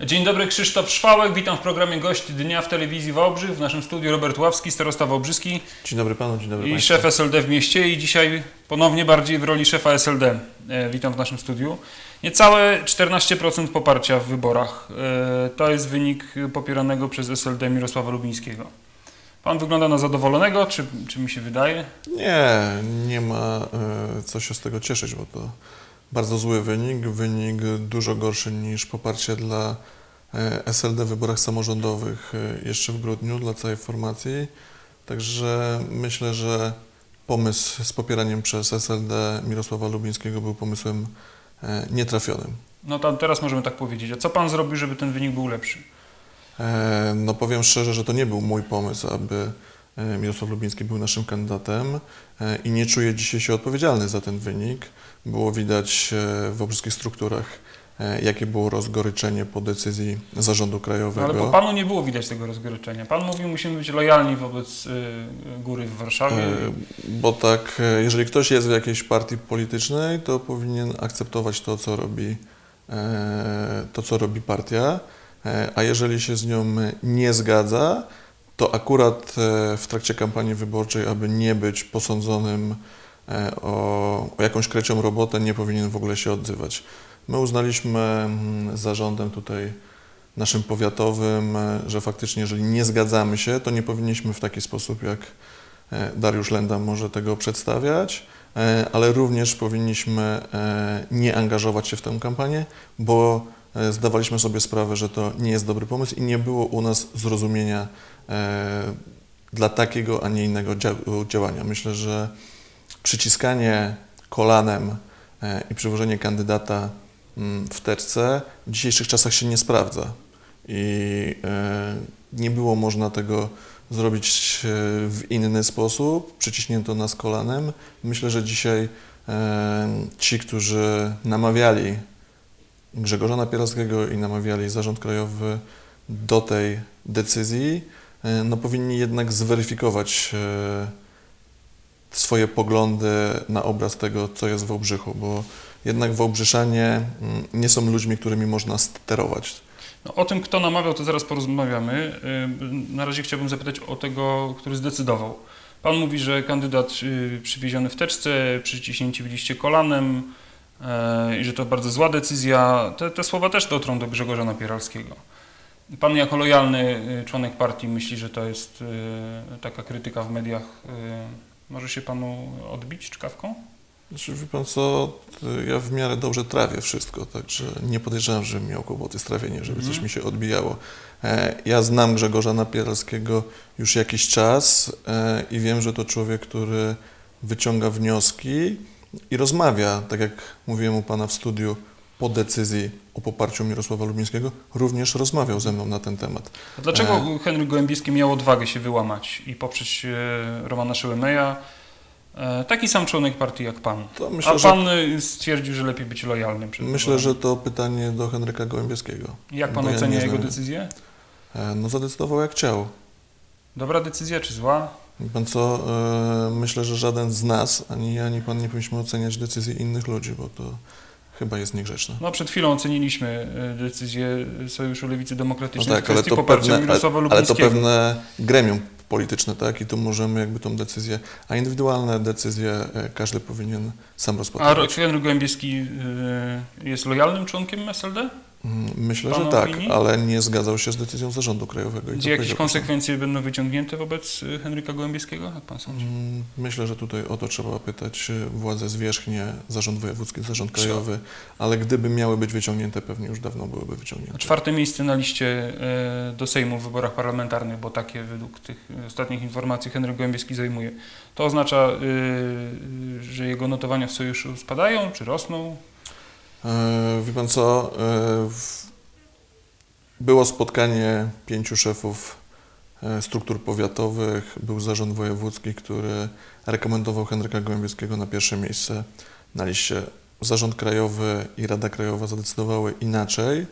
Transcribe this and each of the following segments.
Dzień dobry, Krzysztof Szwałek. Witam w programie Gość Dnia w Telewizji Wałbrzych. W naszym studiu Robert Ławski, starosta wałbrzyski Dzień dobry panu, dzień dobry i państwu. szef SLD w mieście. I dzisiaj ponownie bardziej w roli szefa SLD. E, Witam w naszym studiu. Niecałe 14% poparcia w wyborach. E, To jest wynik popieranego przez SLD Mirosława Lubińskiego. Pan wygląda na zadowolonego, czy, czy mi się wydaje? Nie, nie ma e, co się z tego cieszyć, bo to bardzo zły wynik, wynik dużo gorszy niż poparcie dla e, SLD w wyborach samorządowych e, jeszcze w grudniu dla całej formacji. Także myślę, że pomysł z popieraniem przez SLD Mirosława Lubińskiego był pomysłem e, nietrafionym. No tam teraz możemy tak powiedzieć. A co pan zrobił, żeby ten wynik był lepszy? No powiem szczerze, że to nie był mój pomysł, aby Mirosław Lubiński był naszym kandydatem e, i nie czuję dzisiaj się odpowiedzialny za ten wynik. Było widać e, w wałbrzyskich strukturach, e, jakie było rozgoryczenie po decyzji zarządu No, krajowego. ale po panu nie było widać tego rozgoryczenia. Pan mówił, musimy być lojalni wobec góry w Warszawie. E, Bo tak, e, jeżeli ktoś jest w jakiejś partii politycznej, to powinien akceptować to, co robi, e, to, co robi partia, e, a jeżeli się z nią nie zgadza, to akurat e, w trakcie kampanii wyborczej, aby nie być posądzonym e, o, o jakąś krecią robotę, nie powinien w ogóle się odzywać. My uznaliśmy mm, zarządem tutaj naszym powiatowym, e, że faktycznie jeżeli nie zgadzamy się, to nie powinniśmy w taki sposób jak Dariusz Lenda może tego przedstawiać, ale również powinniśmy nie angażować się w tę kampanię, bo zdawaliśmy sobie sprawę, że to nie jest dobry pomysł i nie było u nas zrozumienia e, dla takiego, a nie innego dzia- działania. Myślę, że przyciskanie kolanem e, i przywożenie kandydata mm, w teczce w dzisiejszych czasach się nie sprawdza. I e, nie było można tego zrobić e, w inny sposób, przyciśnięto nas kolanem. Myślę, że dzisiaj e, ci, którzy namawiali Grzegorza Napieralskiego i namawiali Zarząd Krajowy do tej decyzji, e, no powinni jednak zweryfikować e, swoje poglądy na obraz tego, co jest w Wałbrzychu, bo jednak Wałbrzyszanie mm, nie są ludźmi, którymi można sterować. No, o tym, kto namawiał, to zaraz porozmawiamy. Y, Na razie chciałbym zapytać o tego, który zdecydował. Pan mówi, że kandydat przywieziony w teczce, przyciśnięci byliście kolanem i że to bardzo zła decyzja. Te, te słowa też dotrą do Grzegorza Napieralskiego. Pan jako lojalny y, członek partii myśli, że to jest y, taka krytyka w mediach. y, Może się panu odbić czkawką? Znaczy, wie pan co, ja w miarę dobrze trawię wszystko, także nie podejrzewam, że miał kłopoty z trawieniem, żeby coś Mhm. mi się odbijało. E, Ja znam Grzegorza Napieralskiego już jakiś czas e, i wiem, że to człowiek, który wyciąga wnioski i rozmawia, tak jak mówiłem u pana w studiu, po decyzji o poparciu Mirosława Lubińskiego, również rozmawiał ze mną na ten temat. A Dlaczego E. Henryk Gołębieski miał odwagę się wyłamać i poprzeć e, Romana Szyłemeja? E, Taki sam członek partii jak pan. Myślę, A że, pan e, stwierdził, że lepiej być lojalnym myślę, wyborami. że to pytanie do Henryka Gołębieskiego. Jak pan ja ocenia nie jego decyzję? E, No zadecydował jak chciał. Dobra decyzja czy zła? Pan co, e, myślę, że żaden z nas, ani ja, ani pan nie powinniśmy oceniać decyzji innych ludzi, bo to chyba jest niegrzeczne. No przed chwilą oceniliśmy e, decyzję Sojuszu Lewicy No Demokratycznej w tak, ale kwestii to, poparcia pewne, ale, ale to pewne gremium polityczne, tak? I tu możemy jakby tą decyzję, a indywidualne decyzje e, każdy powinien sam A rozpatrywać. czy Henryk Gołębieski jest lojalnym członkiem SLD? Myślę, pana że tak, opinii? ale nie zgadzał się z decyzją zarządu krajowego. Gdzie jakieś konsekwencje będą wyciągnięte wobec e, Henryka Gołębieskiego? Jak pan sądzi? Mm, Myślę, że tutaj o to trzeba pytać e, władze zwierzchnie, zarząd wojewódzki, zarząd krajowy, ale gdyby miały być wyciągnięte, pewnie już dawno byłyby wyciągnięte. Czwarte miejsce na liście e, do Sejmu w wyborach parlamentarnych, bo takie według tych ostatnich informacji Henryk Gołębieski zajmuje. To oznacza, że jego notowania w sojuszu spadają czy rosną? E, Wie pan co? e, Było spotkanie pięciu szefów e, struktur powiatowych, był zarząd wojewódzki, który rekomendował Henryka Gołębieskiego na pierwsze miejsce na liście. Zarząd krajowy i Rada Krajowa zadecydowały inaczej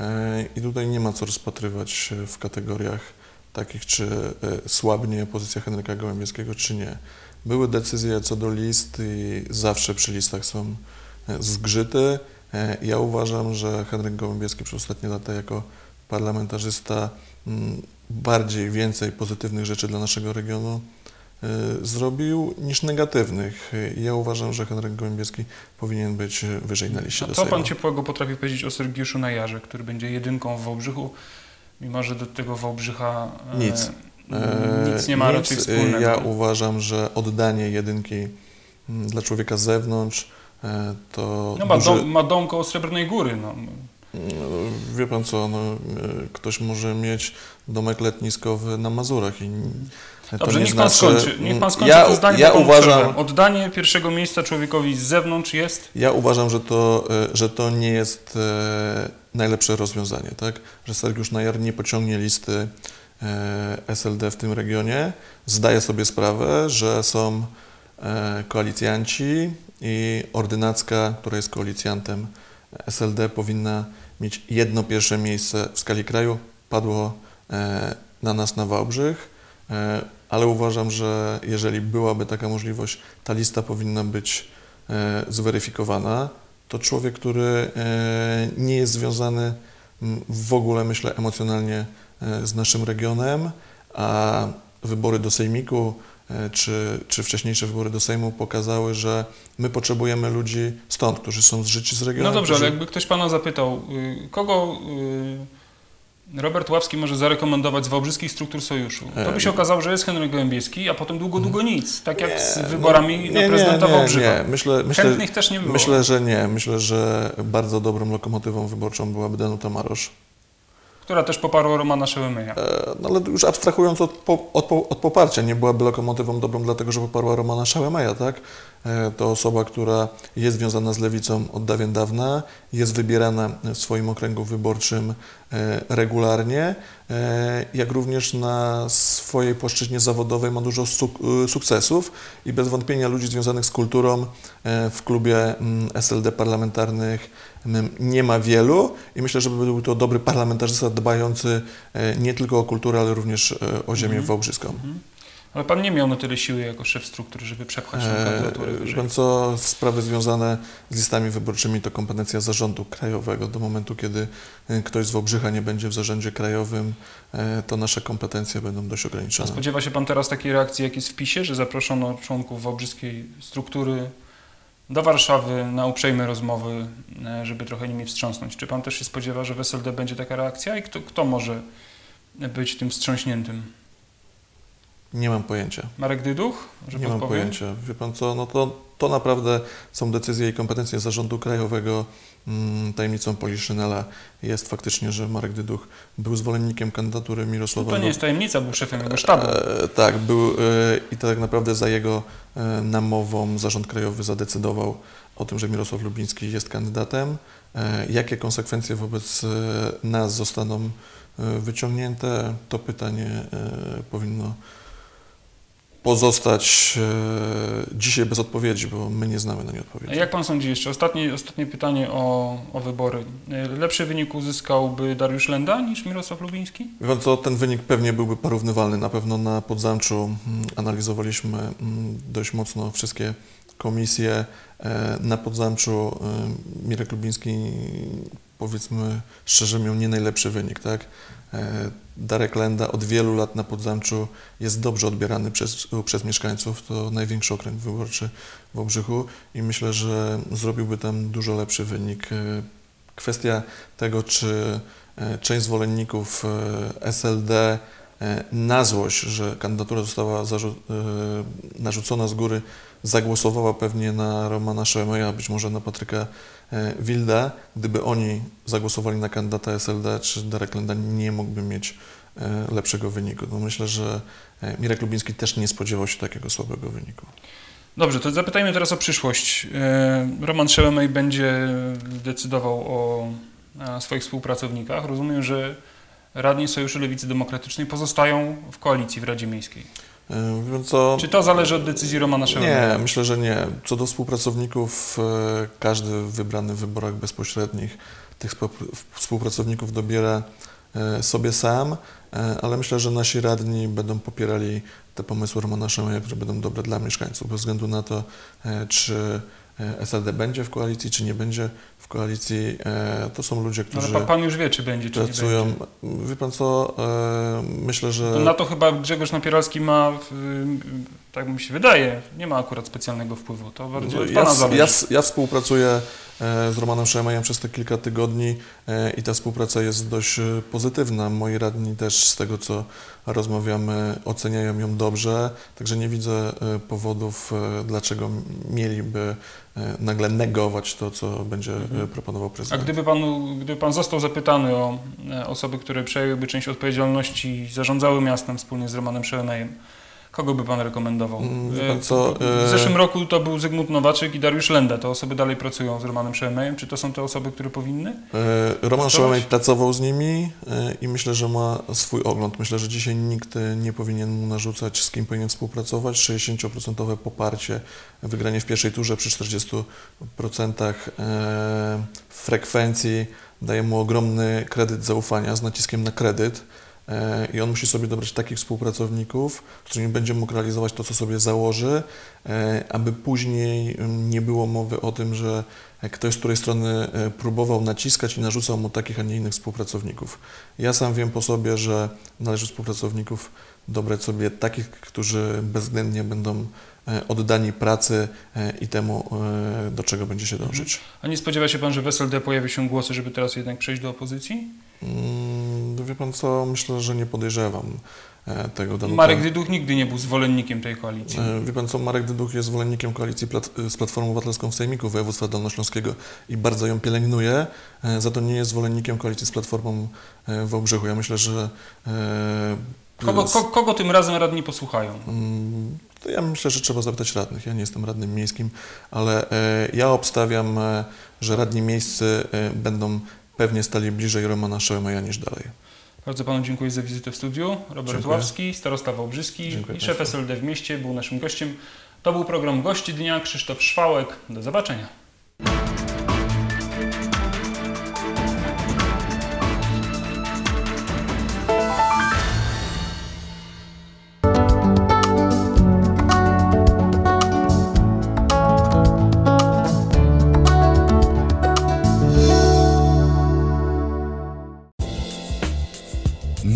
e, i tutaj nie ma co rozpatrywać w kategoriach takich, czy słabnie pozycja Henryka Gołębieskiego, czy nie. Były decyzje co do list i zawsze przy listach są zgrzyty. E, Ja uważam, że Henryk Gołębieski przez ostatnie lata jako parlamentarzysta mm, bardziej, więcej pozytywnych rzeczy dla naszego regionu e, zrobił niż negatywnych. E, Ja uważam, że Henryk Gołębieski powinien być e, wyżej na liście A co pan ciepłego potrafi powiedzieć o Sergiuszu Najarze, który będzie jedynką w Wałbrzychu, mimo że do tego Wałbrzycha e, Nic. nic nie ma E, raczej nic. wspólnego. Ja uważam, że oddanie jedynki mm, dla człowieka z zewnątrz e, to no ma, duży, dom, ma dom koło Srebrnej Góry. No. No, Wie pan co, no, e, ktoś może mieć domek letniskowy na Mazurach i to Dobrze, nie niech pan znaczy... skończy. Niech pan skończy ja, to zdanie, ja uważam, przerwę. Oddanie pierwszego miejsca człowiekowi z zewnątrz jest... ja uważam, że to, e, że to nie jest e, najlepsze rozwiązanie, tak? Że Sergiusz Najar nie pociągnie listy e, SLD w tym regionie. Zdaję sobie sprawę, że są e, koalicjanci i ordynacka, która jest koalicjantem SLD, powinna mieć jedno pierwsze miejsce w skali kraju. Padło e, na nas na Wałbrzych, e, ale uważam, że jeżeli byłaby taka możliwość, ta lista powinna być e, zweryfikowana. To człowiek, który nie jest związany w ogóle, myślę, emocjonalnie z naszym regionem, a wybory do Sejmiku czy, czy wcześniejsze wybory do Sejmu pokazały, że my potrzebujemy ludzi stąd, którzy są zżyci z regionu. No dobrze, ale którzy- jakby ktoś pana zapytał, y, kogo y, Robert Ławski może zarekomendować z wałbrzyskich struktur sojuszu, to by się okazało, że jest Henryk Gołębieski, a potem długo, długo nic, tak jak z Nie, wyborami no, na prezydenta nie, Wałbrzycha. Nie, myślę, myślę, Chętnych też nie było. myślę, że nie. Myślę, że bardzo dobrą lokomotywą wyborczą byłaby Danuta Marosz. Która też poparła Romana Szełemyja. E, No ale już abstrahując od, po, od, od poparcia, nie byłaby lokomotywą dobrą dlatego, że poparła Romana Szałemaja, tak? E, To osoba, która jest związana z lewicą od dawien dawna, jest wybierana w swoim okręgu wyborczym e, regularnie, e, jak również na swojej płaszczyźnie zawodowej ma dużo suk- y, sukcesów i bez wątpienia ludzi związanych z kulturą e, w klubie mm, SLD parlamentarnych nie ma wielu i myślę, że był to dobry parlamentarzysta dbający e, nie tylko o kulturę, ale również e, o ziemię Mhm. wałbrzyską. Mhm. Ale pan nie miał na tyle siły jako szef struktury, żeby przepchać tę kandydaturę E, wyżej. Wiem co, sprawy związane z listami wyborczymi to kompetencja zarządu krajowego. Do momentu, kiedy ktoś z Wałbrzycha nie będzie w zarządzie krajowym, to nasze kompetencje będą dość A ograniczone. spodziewa się pan teraz takiej reakcji, jak jest w PiSie, że zaproszono członków wałbrzyskiej struktury do Warszawy na uprzejme rozmowy, e, żeby trochę nimi wstrząsnąć. Czy pan też się spodziewa, że w SLD będzie taka reakcja i kto, kto może być tym wstrząśniętym? Nie mam pojęcia. Marek Dyduch? Że nie mam pojęcia. Wie pan co, no to, to naprawdę są decyzje i kompetencje zarządu krajowego. Mm, Tajemnicą Poliszynela jest faktycznie, że Marek Dyduch był zwolennikiem kandydatury No Mirosława to nie jest tajemnica, był szefem jego sztabu. E, tak, był e, i to tak naprawdę za jego e, namową Zarząd Krajowy zadecydował o tym, że Mirosław Lubiński jest kandydatem. E, jakie konsekwencje wobec e, nas zostaną e, wyciągnięte, to pytanie powinno pozostać e, dzisiaj bez odpowiedzi, bo my nie znamy na nie A odpowiedzi. jak pan sądzi jeszcze? Ostatnie, ostatnie pytanie o, o wybory. E, Lepszy wynik uzyskałby Dariusz Lenda niż Mirosław Lubiński? Wie pan co, ten wynik pewnie byłby porównywalny. Na pewno na Podzamczu mm, analizowaliśmy mm, dość mocno wszystkie komisje. E, Na Podzamczu Mirek Lubiński, powiedzmy szczerze, miał nie najlepszy wynik, tak? Darek Lenda od wielu lat na Podzamczu jest dobrze odbierany przez, przez mieszkańców. To największy okręg wyborczy w Obrzychu i myślę, że zrobiłby tam dużo lepszy wynik. E, Kwestia tego, czy e, część zwolenników e, SLD na złość, że kandydatura została e, narzucona z góry, zagłosowała pewnie na Romana Szemeja, być może na Patryka e, Wilda. Gdyby oni zagłosowali na kandydata SLD, czy Darek Lenda nie mógłby mieć e, lepszego wyniku. No myślę, że e, Mirek Lubiński też nie spodziewał się takiego słabego wyniku. Dobrze, to zapytajmy teraz o przyszłość. E, Roman Szełemej będzie decydował o e, swoich współpracownikach. Rozumiem, że radni Sojuszu Lewicy Demokratycznej pozostają w koalicji w Radzie Miejskiej. E, co, Czy to zależy od decyzji Romana Szełemeja? Nie, myślę, że nie. Co do współpracowników, e, każdy wybrany w wyborach bezpośrednich tych współpr- współpracowników dobiera e, sobie sam, ale myślę, że nasi radni będą popierali te pomysły Romana Szemeja, które będą dobre dla mieszkańców, bez względu na to, czy SLD będzie w koalicji, czy nie będzie w koalicji. E, To są ludzie, Ale którzy pa, pan już wie, czy będzie, czy nie pracują. będzie. Wie pan co, e, myślę, że... Na to chyba Grzegorz Napieralski ma, tak mi się wydaje, nie ma akurat specjalnego wpływu. To bardziej od Ja, pana s- zależy. ja, ja współpracuję e, z Romanem Szemejem przez te kilka tygodni e, i ta współpraca jest dość e, pozytywna. Moi radni też z tego, co rozmawiamy, oceniają ją dobrze, także nie widzę e, powodów, e, dlaczego mieliby e, nagle negować to, co będzie e, proponował A prezydent. gdyby, panu, gdyby pan został zapytany o e, osoby, które przejęłyby część odpowiedzialności i zarządzały miastem wspólnie z Romanem Szełenejem, kogo by pan rekomendował? Mm, E, pan co, W e, zeszłym roku to był Zygmunt Nowaczyk i Dariusz Lenda. Te osoby dalej pracują z Romanem Szełenejem. Czy to są te osoby, które powinny? E, Roman? Szołomej pracował z nimi e, i myślę, że ma swój ogląd. Myślę, że dzisiaj nikt nie powinien mu narzucać, z kim powinien współpracować. 60% poparcie, wygranie w pierwszej turze przy 40% e, frekwencji daje mu ogromny kredyt zaufania z naciskiem na kredyt. E, I on musi sobie dobrać takich współpracowników, z którymi będzie mógł realizować to, co sobie założy, e, aby później mm, nie było mowy o tym, że ktoś z której strony e, próbował naciskać i narzucał mu takich, a nie innych współpracowników. Ja sam wiem po sobie, że należy współpracowników dobrać sobie takich, którzy bezwzględnie będą oddani pracy i temu, do czego będzie się dążyć. A nie spodziewa się pan, że w SLD pojawi się głosy, żeby teraz jednak przejść do opozycji? Mm, Wie pan co, myślę, że nie podejrzewam e, tego. Danuta. Marek Dyduch nigdy nie był zwolennikiem tej koalicji. E, Wie pan co, Marek Dyduch jest zwolennikiem koalicji plat, z Platformą Obywatelską w Sejmiku Województwa Dolnośląskiego i bardzo ją pielęgnuje, e, za to nie jest zwolennikiem koalicji z Platformą e, w Wałbrzychu. Ja myślę, że... e, Kogo, ko, kogo tym razem radni posłuchają? Mm, To ja myślę, że trzeba zapytać radnych. Ja nie jestem radnym miejskim, ale e, ja obstawiam, e, że radni miejscy e, będą pewnie stali bliżej Romana Szołemaja niż dalej. Bardzo panu dziękuję za wizytę w studiu. Robert Dziękuję. Ławski, starosta wałbrzyski Dziękuję i szef państwu. SLD w mieście był naszym gościem. To był program Gości Dnia. Krzysztof Szwałek. Do zobaczenia.